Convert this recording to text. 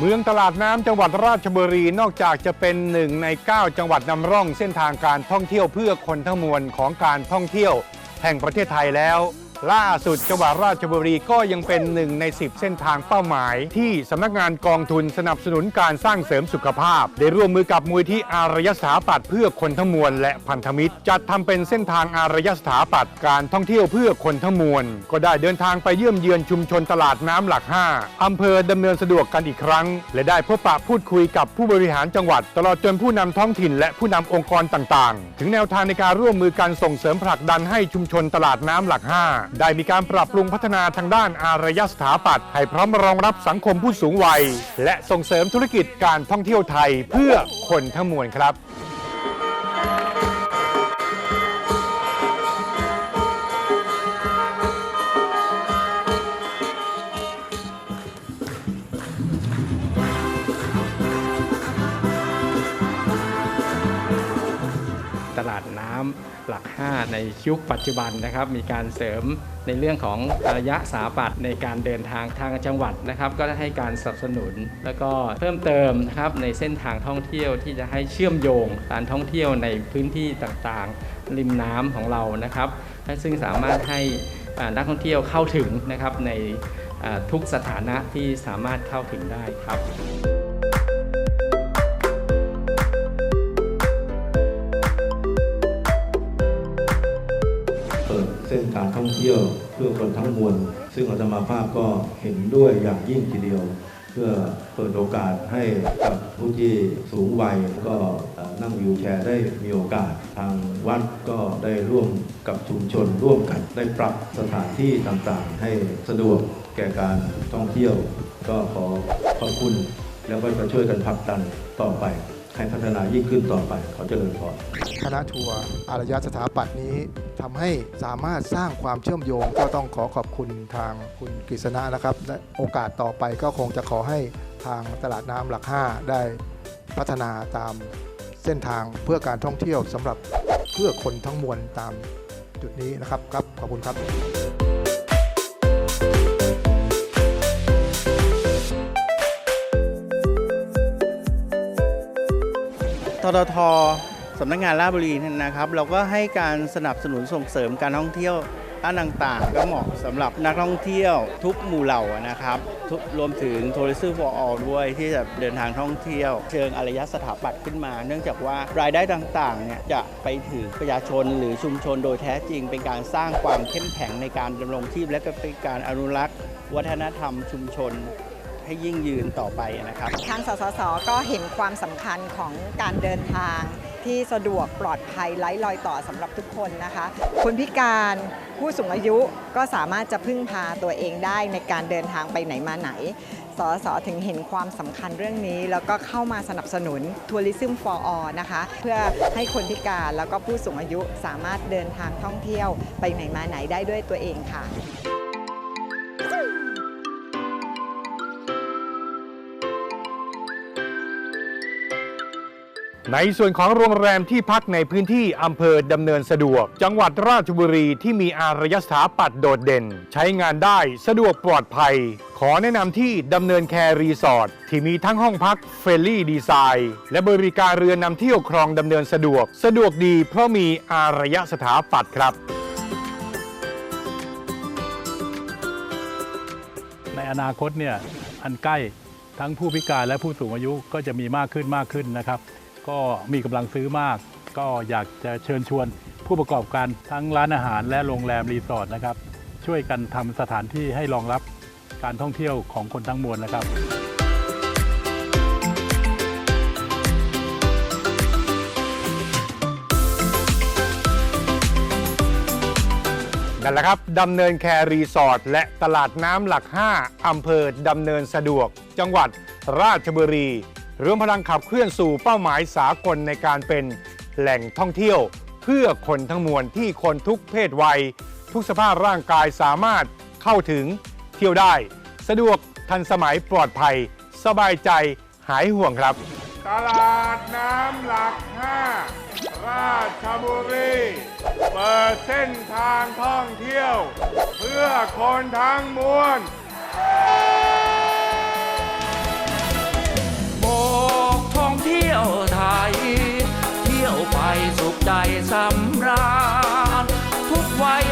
เมืองตลาดน้ำจังหวัดราชบุรีนอกจากจะเป็นหนึ่งใน 9 จังหวัดนำร่องเส้นทางการท่องเที่ยวเพื่อคนทั้งมวลของการท่องเที่ยวแห่งประเทศไทยแล้ว ล่าสุดจังหวัดราชบุรีก็ยังเป็นหนึ่งใน 10 เส้นทางเป้าหมาย ที่สำนักงานกองทุนสนับสนุนการสร้างเสริมสุขภาพ ได้ร่วมมือกับมูลที่อารยสถาปัตย์เพื่อคนทั้งมวลและพันธมิตร จัดทำเป็นเส้นทางอารยสถาปัตย์การท่องเที่ยวเพื่อคนทั้งมวล ก็ได้เดินทางไปเยี่ยมเยือนชุมชนตลาดน้ำหลัก 5อำเภอดำเนินสะดวกกันอีกครั้ง และได้พบปะพูดคุยกับผู้บริหารจังหวัด ตลอดจนผู้นำท้องถิ่น และผู้นำองค์กรต่างๆ ถึงแนวทางในการร่วมมือการส่งเสริมผลักดันให้ชุมชนตลาดน้ำหลัก 5ได้มีการปรับปรุงพัฒนาทางด้านอารยสถาปัตย์ให้พร้อมรองรับสังคมผู้สูงวัย และส่งเสริมธุรกิจการท่องเที่ยวไทยเพื่อคนทั้งมวลครับ ตลาดน้ำหลัก 5 ในยุคปัจจุบันนะครับ มีการเสริมในเรื่องของอารยะสาปัตในการเดินทางทางจังหวัดนะครับ ก็ได้ให้การสนับสนุน แล้วก็เพิ่มเติมนะครับในเส้นทางท่องเที่ยวที่จะให้เชื่อมโยงการท่องเที่ยวในพื้นที่ต่างๆ ริมน้ำของเรานะครับ ซึ่งสามารถให้นักท่องเที่ยวเข้าถึงนะครับในทุกสถานะที่สามารถเข้าถึงได้ครับ เปิดเส้นการท่องเที่ยวเพื่อคนทั้งมวล ซึ่งอาตมาภาพก็เห็นด้วยอย่างยิ่งทีเดียว เพื่อเปิดโอกาสให้กับผู้ที่สูงวัยก็นั่งวิวแชร์ได้มีโอกาสทางวัดก็ได้ร่วมกับชุมชนร่วมกันได้ปรับสถานที่ต่างๆ ให้สะดวกแก่การท่องเที่ยว ก็ขอขอบคุณแล้วก็จะช่วยกันผลักดันต่อไป ให้พัฒนายิ่งขึ้นต่อไปขอเจริญพรคณะทัวร์อารยสถาปัตย์นี้ทำให้สามารถสร้างความเชื่อมโยงก็ต้องขอขอบคุณทางคุณกฤษณะนะครับและโอกาสต่อไปก็คงจะขอให้ทางตลาดน้ำหลัก 5 ได้พัฒนาตามเส้นทางเพื่อการท่องเที่ยวสำหรับเพื่อคนทั้งมวลตามจุดนี้นะครับครับขอบคุณครับ ทททสำนักงานราชบุรีนะครับ เราก็ให้การสนับสนุนส่งเสริมการท่องเที่ยวด้านต่างๆ ก็เหมาะสำหรับนักท่องเที่ยวทุกหมู่เหล่านะครับรวมถึง Tourism for All ด้วยที่จะเดินทางท่องเที่ยว เชิงอารยสถาปัตย์ขึ้นมา เนื่องจากว่ารายได้ต่างๆเนี่ยจะไปถึงประชาชนหรือชุมชนโดยแท้จริง เป็นการสร้างความเข้มแข็งในการดำรงชีพและก็เป็นการอนุรักษ์ วัฒนธรรมชุมชน ให้ยิ่งยืนต่อไปนะครับทางสสสก็เห็นความสำคัญของการเดินทางที่สะดวกปลอดภัยไร้รอยต่อสำหรับทุกคนนะคะ คนพิการผู้สูงอายุก็สามารถจะพึ่งพาตัวเองได้ในการเดินทางไปไหนมาไหน สสถึงเห็นความสำคัญเรื่องนี้ แล้วก็เข้ามาสนับสนุน Tourism for All นะคะ เพื่อให้คนพิการแล้วก็ผู้สูงอายุสามารถเดินทางท่องเที่ยวไปไหนมาไหนได้ด้วยตัวเองค่ะ ในส่วนของโรงแรมที่พักในพื้นที่อำเภอดำเนินสะดวก จังหวัดราชบุรีที่มีอารยสถาปัตย์โดดเด่น ใช้งานได้สะดวกปลอดภัย ขอแนะนำที่ดำเนินแคร์รีสอร์ทที่มีทั้งห้องพักเฟรนลี่ดีไซน์และบริการเรือนำเที่ยวครองดำเนินสะดวก สะดวกดีเพราะมีอารยสถาปัตย์ครับ ในอนาคตเนี่ยอันใกล้ทั้งผู้พิการและผู้สูงอายุก็จะมีมากขึ้นมากขึ้นนะครับ ก็มีกำลังซื้อมาก ก็อยากจะเชิญชวนผู้ประกอบการทั้งร้านอาหารและโรงแรมรีสอร์ทนะครับ ช่วยกันทำสถานที่ให้รองรับการท่องเที่ยวของคนทั้งมวลนะครับ นั่นแหละครับดำเนินแคร์รีสอร์ทและตลาดน้ำหลัก 5อำเภอดำเนินสะดวก จังหวัดราชบุรี รวมพลังขับเคลื่อนสู่เป้าหมายสากลในการเป็นแหล่งท่องเที่ยว เพื่อคนทั้งมวลที่คนทุกเพศวัย ทุกสภาพร่างกายสามารถเข้าถึงเที่ยวได้ สะดวกทันสมัยปลอดภัย สบายใจหายห่วงครับ ตลาดน้ำหลัก5ราชบุรีเปิดเส้นทางท่องเที่ยว เพื่อคนทั้งมวล ใจสำราญทุกวัย